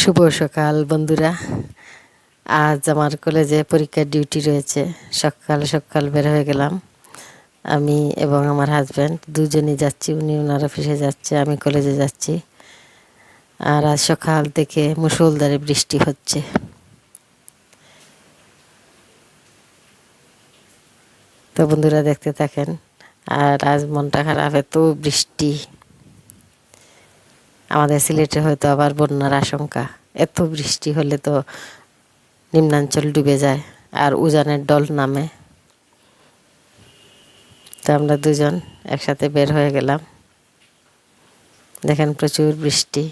শুভ সকাল, বন্ধুরা। আজ আমার কলেজে পরীক্ষার ডিউটি রয়েছে। সকাল সকাল বের হয়ে গেলাম। আমি এবং আমার হাজব্যান্ড দুজনই যাচ্ছি। উনি ওনার অফিসে যাচ্ছে, আমি কলেজে যাচ্ছি। আর আজ সকাল থেকে মুসলধারে বৃষ্টি হচ্ছে। তো বন্ধুরা দেখতে থাকেন, আর আজ মনটা খারাপ, এত বৃষ্টি। আমাদের সিলেটে হয়তো আবার বন্যার আশঙ্কা। এত বৃষ্টি হলে তো নিম্নাঞ্চল ডুবে যায়, আর উজানের ডল নামে। তো আমরা দুজন একসাথে বের হয়ে গেলাম। দেখেন প্রচুর বৃষ্টি।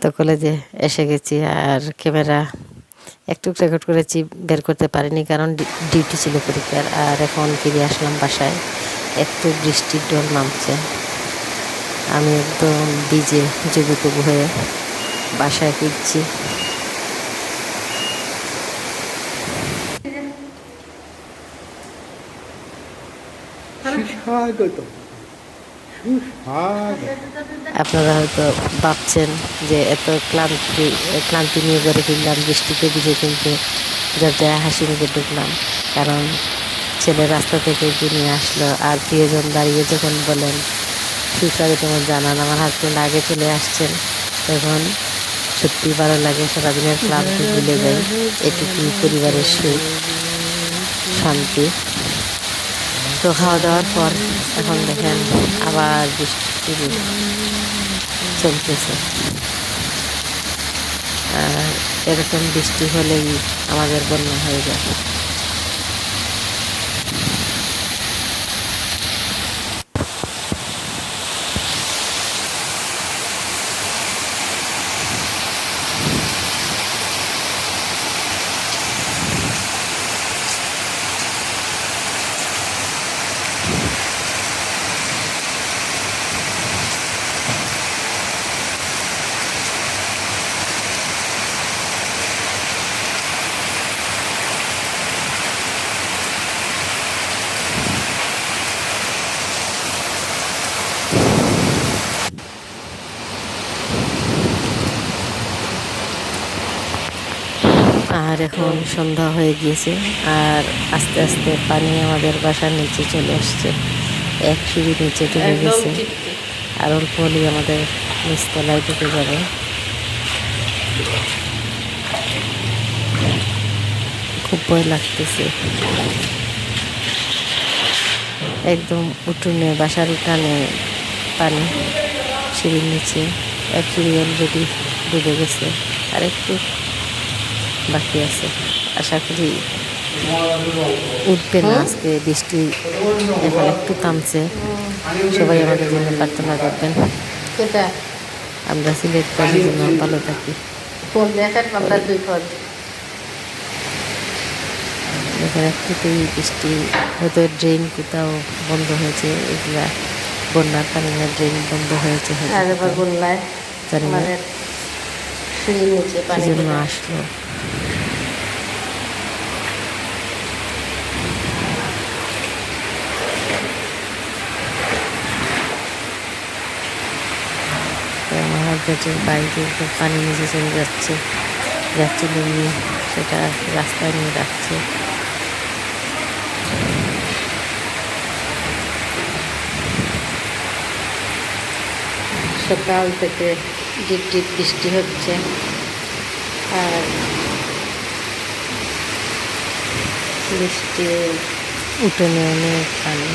তো কলেজে এসে গেছি, আর ক্যামেরা একটু রেকর্ড করেছি, বের করতে পারিনি কারণ ডিউটি ছিল পরীক্ষার আর এখন ফিরে আসলাম বাসায়। একটু বৃষ্টির ডল নামছে। আমি একদম ভিজে জুবুকুবু হয়ে বাসায় ফিরছি। সুস্বাগত আপনারা হয়তো ভাবছেন যে এত ক্লান্তি ক্লান্তি নিয়ে করে ফিরলাম বৃষ্টিতে ভিজে কিন্তু দরজায় হাসি মুখে ঢুকলাম। কারণ ছেলে রাস্তা থেকে নিয়ে আসলো? আর প্রিয়জন দাঁড়িয়ে যখন বলেন সুস্বাগত তোমার জানান, আমার হাজব্যান্ড আগে চলে আসছেন। তখন সত্যি ভালো লাগে, সারাদিনের ক্লান্তি ভুলে যাই এটুকুই পরিবারের সুখ, শান্তি। তো খাওয়া দাওয়ার পর এখন দেখেন আবার বৃষ্টি চলতেছে। আর এরকম বৃষ্টি হলেই আমাদের বন্যা হয়ে যায়। আর এখন সন্ধ্যা হয়ে গিয়েছে আর আস্তে আস্তে পানি আমাদের বাসার নিচে চলে আসছে। এক সিঁড়ি নিচে ঢুকে গেছে। আর অল্প হলেই আমাদের নিচতলায় ঢুকে যাবে। খুব ভয় লাগতেছে। একদম উঠোনে বাসার উঠানে পানি সিঁড়ির নিচে। এক সিঁড়ি অলরেডি ডুবে গেছে। আর একটু বাকি আছে। আশা করি উঠবে না আজকে বৃষ্টি এখন একটু থামছে। সবাই আমাদের জন্য প্রার্থনা করবেন। আমরা সিলেট বাড়ির জন্য ভালো থাকি। দেখেন একটুতেই বৃষ্টি হয়তো ড্রেন কোথাও বন্ধ হয়েছে এগুলা বন্যার কারণে ড্রেন বন্ধ হয়েছে জানি না। ঢোকে। আসলো তো আমার হাজবেন্ডের বাইকে পানি নিচে চলে যাচ্ছে। যাচ্ছে নিয়ে সেটা রাস্তায় নিয়ে যাচ্ছে। সকাল থেকে ডিপ ডিপ বৃষ্টি হচ্ছে। আর বৃষ্টি উঠোনে অনেক পানি।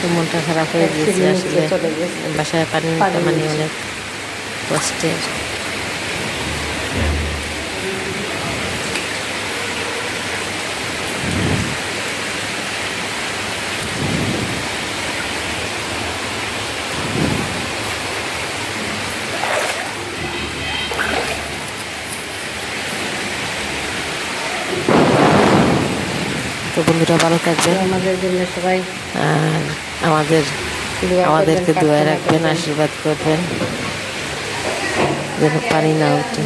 তো মনটা খারাপ হয়ে গিয়েছে আসলে। বাসায় পানি পানি মানে অনেক কষ্টের তো বন্ধুরা ভালো থাকবেন। আমাদের জন্য সবাই আর আমাদের আমাদেরকে দোয়া রাখবেন আশীর্বাদ করবেন যেন পানি না ওঠে